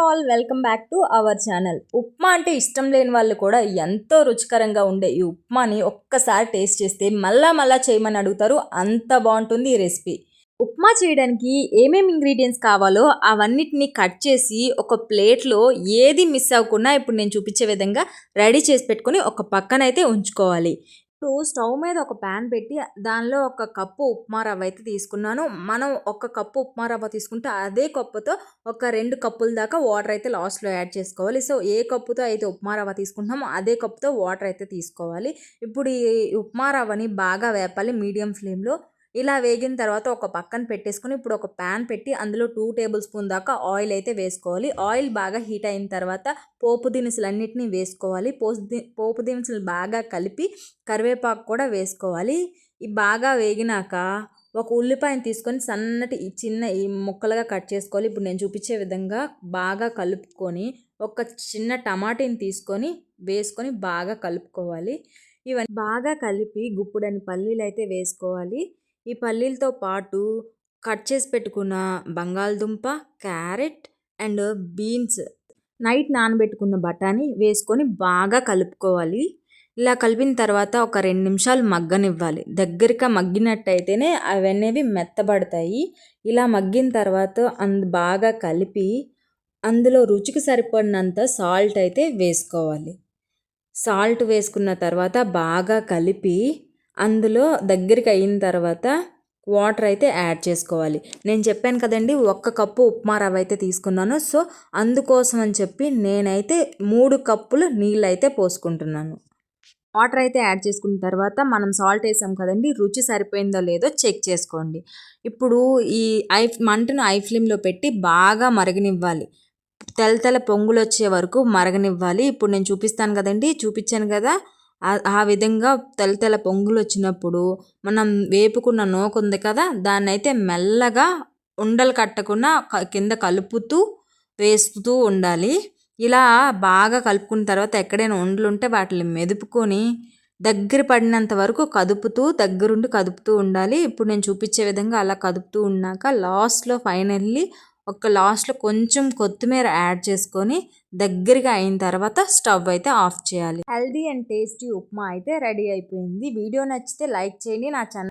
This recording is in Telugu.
All welcome back to our channel. Upma అంటే ఇష్టం లేని వాళ్ళు కూడా ఎంతో రుచికరంగా ఉండే ఈ ఉప్మాని ఒక్కసారి టేస్ట్ చేస్తే మళ్ళా మళ్ళా చేయమని అడుగుతారు. అంత బాగుంటుంది ఈ రెసిపీ. ఉప్మా చేయడానికి ఏమేమి ఇంగ్రీడియంట్స్ కావాలో అవన్నిటిని కట్ చేసి ఒక ప్లేట్లో ఏది మిస్ అవ్వకుండా ఇప్పుడు నేను చూపించే విధంగా రెడీ చేసి పెట్టుకొని ఒక పక్కనైతే ఉంచుకోవాలి. ఇప్పుడు స్టవ్ మీద ఒక ప్యాన్ పెట్టి దానిలో ఒక కప్పు ఉప్మా రవ్వ అయితే తీసుకున్నాను. మనం ఒక కప్పు ఉప్మా రవ్వ తీసుకుంటే అదే కప్పుతో ఒక రెండు కప్పుల దాకా వాటర్ అయితే లాస్ట్లో యాడ్ చేసుకోవాలి. సో ఏ కప్పుతో అయితే ఉప్మా రవ్వ తీసుకుంటున్నామో అదే కప్పుతో వాటర్ అయితే తీసుకోవాలి. ఇప్పుడు ఈ ఉప్మా రవ్వని బాగా వేపాలి మీడియం ఫ్లేమ్లో. ఇలా వేగిన తర్వాత ఒక పక్కన పెట్టేసుకొని ఇప్పుడు ఒక ప్యాన్ పెట్టి అందులో టూ టేబుల్ స్పూన్ దాకా ఆయిల్ అయితే వేసుకోవాలి. ఆయిల్ బాగా హీట్ అయిన తర్వాత పోపు దినుసులన్నిటినీ వేసుకోవాలి. పోసు ది పోపు దినుసులు బాగా కలిపి కరివేపాకు కూడా వేసుకోవాలి. ఈ బాగా వేగినాక ఒక ఉల్లిపాయను తీసుకొని సన్నటి చిన్న ఈ ముక్కలుగా కట్ చేసుకోవాలి. ఇప్పుడు నేను చూపించే విధంగా బాగా కలుపుకొని ఒక చిన్న టమాటీని తీసుకొని వేసుకొని బాగా కలుపుకోవాలి. ఇవన్నీ బాగా కలిపి గుప్పుడని పల్లీలు అయితే వేసుకోవాలి. ఈ పల్లీలతో పాటు కట్ చేసి పెట్టుకున్న బంగాళదుంప క్యారెట్ అండ్ బీన్స్. నైట్ నానబెట్టుకున్న బఠానీ వేసుకొని బాగా కలుపుకోవాలి. ఇలా కలిపిన తర్వాత ఒక రెండు నిమిషాలు మగ్గనివ్వాలి. దగ్గరగా మగ్గినట్టయితేనే అవన్నీ మెత్తబడతాయి. ఇలా మగ్గిన తర్వాత అందు బాగా కలిపి అందులో రుచికి సరిపడినంత సాల్ట్ అయితే వేసుకోవాలి. సాల్ట్ వేసుకున్న తర్వాత బాగా కలిపి అందులో దగ్గరికి అయిన తర్వాత వాటర్ అయితే యాడ్ చేసుకోవాలి. నేను చెప్పాను కదండి ఒక్క కప్పు ఉప్మా రవ్వ అయితే తీసుకున్నాను. సో అందుకోసం అని చెప్పి నేనైతే మూడు కప్పులు నీళ్ళు అయితే పోసుకుంటున్నాను. వాటర్ అయితే యాడ్ చేసుకున్న తర్వాత మనం సాల్ట్ వేసాం కదండి రుచి సరిపోయిందో లేదో చెక్ చేసుకోండి. ఇప్పుడు ఈ ఐ మంటను ఐ ఫ్లేమ్లో పెట్టి బాగా మరగనివ్వాలి. తెల్ల తెల్ల పొంగులు వచ్చే వరకు మరగనివ్వాలి. ఇప్పుడు నేను చూపిస్తాను కదండి చూపించాను కదా. ఆ విధంగా తెల్ల తెల్ల పొంగులు వచ్చినప్పుడు మనం వేపుకున్న నూక ఉంది కదా దాన్ని అయితే మెల్లగా ఉండలు కట్టకుండా కింద కలుపుతూ వేస్తూ ఉండాలి. ఇలా బాగా కలుపుకున్న తర్వాత ఎక్కడైనా ఉండలు ఉంటే వాటిని మెదుపుకొని దగ్గర పడినంత వరకు కదుపుతూ దగ్గరుండి కదుపుతూ ఉండాలి. ఇప్పుడు నేను చూపించే విధంగా అలా కదుపుతూ ఉన్నాక లాస్ట్లో ఫైనల్లీ ఒక లాస్ట్లో కొంచెం కొత్తిమీర యాడ్ చేసుకొని దగ్గరగా అయిన తర్వాత స్టవ్ అయితే ఆఫ్ చేయాలి. హెల్దీ అండ్ టేస్టీ ఉప్మా అయితే రెడీ అయిపోయింది. వీడియో నచ్చితే లైక్ చేయండి. నా ఛానల్